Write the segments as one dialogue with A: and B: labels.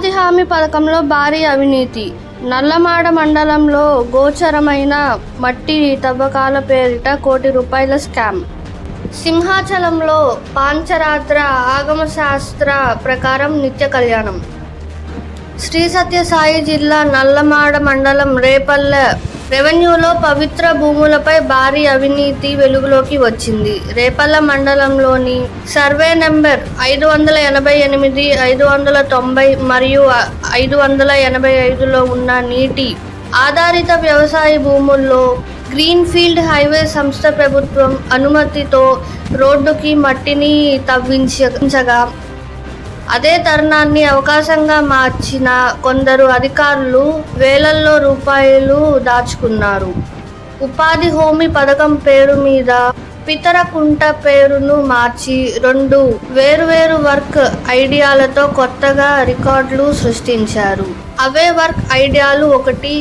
A: ఉపాధి హామీ పథకంలో భారీ అవినీతి. నల్లమాడ మండలంలో గోచరమైన మట్టి తవ్వకాల పేరిట కోటి రూపాయల స్కామ్. సింహాచలంలో పాంచరాత్ర ఆగమ శాస్త్ర ప్రకారం నిత్య కళ్యాణం. శ్రీ సత్యసాయి జిల్లా నల్లమాడ మండలం రేపల్లె రెవెన్యూలో పవిత్ర భూములపై భారీ అవినీతి వెలుగులోకి వచ్చింది. రేపల్ల మండలంలోని సర్వే నెంబర్ ఐదు వందల ఎనభై ఎనిమిది ఐదు వందల తొంభై మరియు ఐదు వందల ఎనభై ఐదులో ఉన్న నీటి ఆధారిత వ్యవసాయ భూముల్లో గ్రీన్ఫీల్డ్ హైవే సంస్థ ప్రభుత్వం అనుమతితో రోడ్డుకి మట్టిని తవ్వించగా అదే తరుణాన్ని అవకాశంగా మార్చిన కొందరు అధికారులు వేలల్లో రూపాయలు దాచుకున్నారు. ఉపాధి హామీ పథకం పేరు మీద పితరకుంట పేరును మార్చి రెండు వేరువేరు వర్క్ ఐడియాలతో కొత్తగా రికార్డులు సృష్టించారు. అవే వర్క్ ఐడియాలు ఒకటి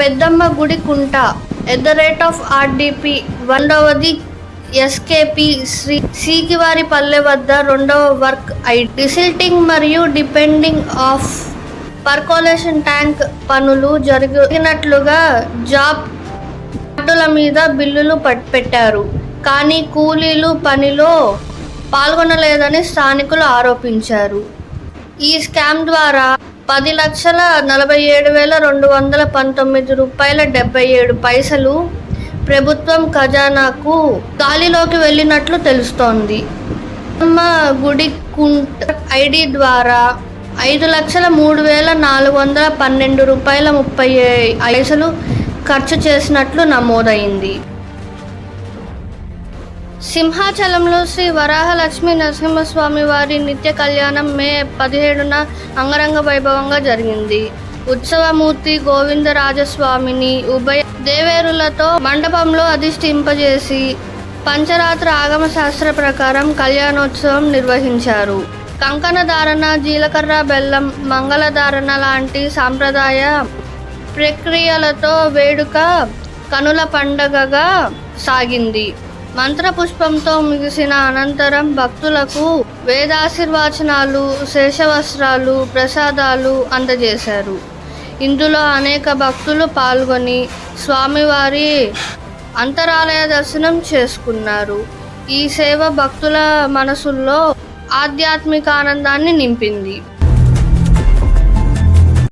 A: పెద్దమ్మ గుడి కుంట at the rate of RDP రెండవది ఎస్కేపి శ్రీ సీకివారి పల్లె వద్ద రెండవ వర్క్ ఐ డిసిల్టింగ్ మరియు డిపెండింగ్ ఆఫ్ పర్కోలేషన్ ట్యాంక్ పనులు జరిగినట్లుగా జాబ్ పట్టుల మీద బిల్లులు పెట్టారు. కానీ కూలీలు పనిలో పాల్గొనలేదని స్థానికులు ఆరోపించారు. ఈ స్కామ్ ద్వారా పది లక్షల నలభై ఏడు వేల రెండు వందల పంతొమ్మిది రూపాయల డెబ్బై ఏడు పైసలు ప్రభుత్వం ఖజానాకు గాలిలోకి వెళ్ళినట్లు తెలుస్తోంది. అమ్మ గుడి కుంట ఐడి ద్వారా ఐదు లక్షల మూడు వేల నాలుగు వందల పన్నెండు రూపాయల ముప్పై పైసలు ఖర్చు చేసినట్లు నమోదైంది. సింహాచలంలో శ్రీ వరాహలక్ష్మి నరసింహస్వామి వారి నిత్య కళ్యాణం మే పదిహేడున అంగరంగ వైభవంగా జరిగింది. ఉత్సవమూర్తి గోవిందరాజస్వామిని ఉభయ దేవేరులతో మండపంలో అధిష్ఠింపజేసి పంచరాత్ర ఆగమ శాస్త్ర ప్రకారం కళ్యాణోత్సవం నిర్వహించారు. కంకణ ధారణ జీలకర్ర బెల్లం మంగళధారణ లాంటి సాంప్రదాయ ప్రక్రియలతో వేడుక కనుల పండగగా సాగింది. మంత్రపుష్పంతో ముగిసిన అనంతరం భక్తులకు వేదాశీర్వాచనాలు శేషవస్త్రాలు ప్రసాదాలు అందజేశారు. ఇందులో అనేక భక్తులు పాల్గొని స్వామివారి అంతరాలయ దర్శనం చేసుకున్నారు. ఈ సేవ భక్తుల మనసుల్లో ఆధ్యాత్మిక ఆనందాన్ని నింపింది.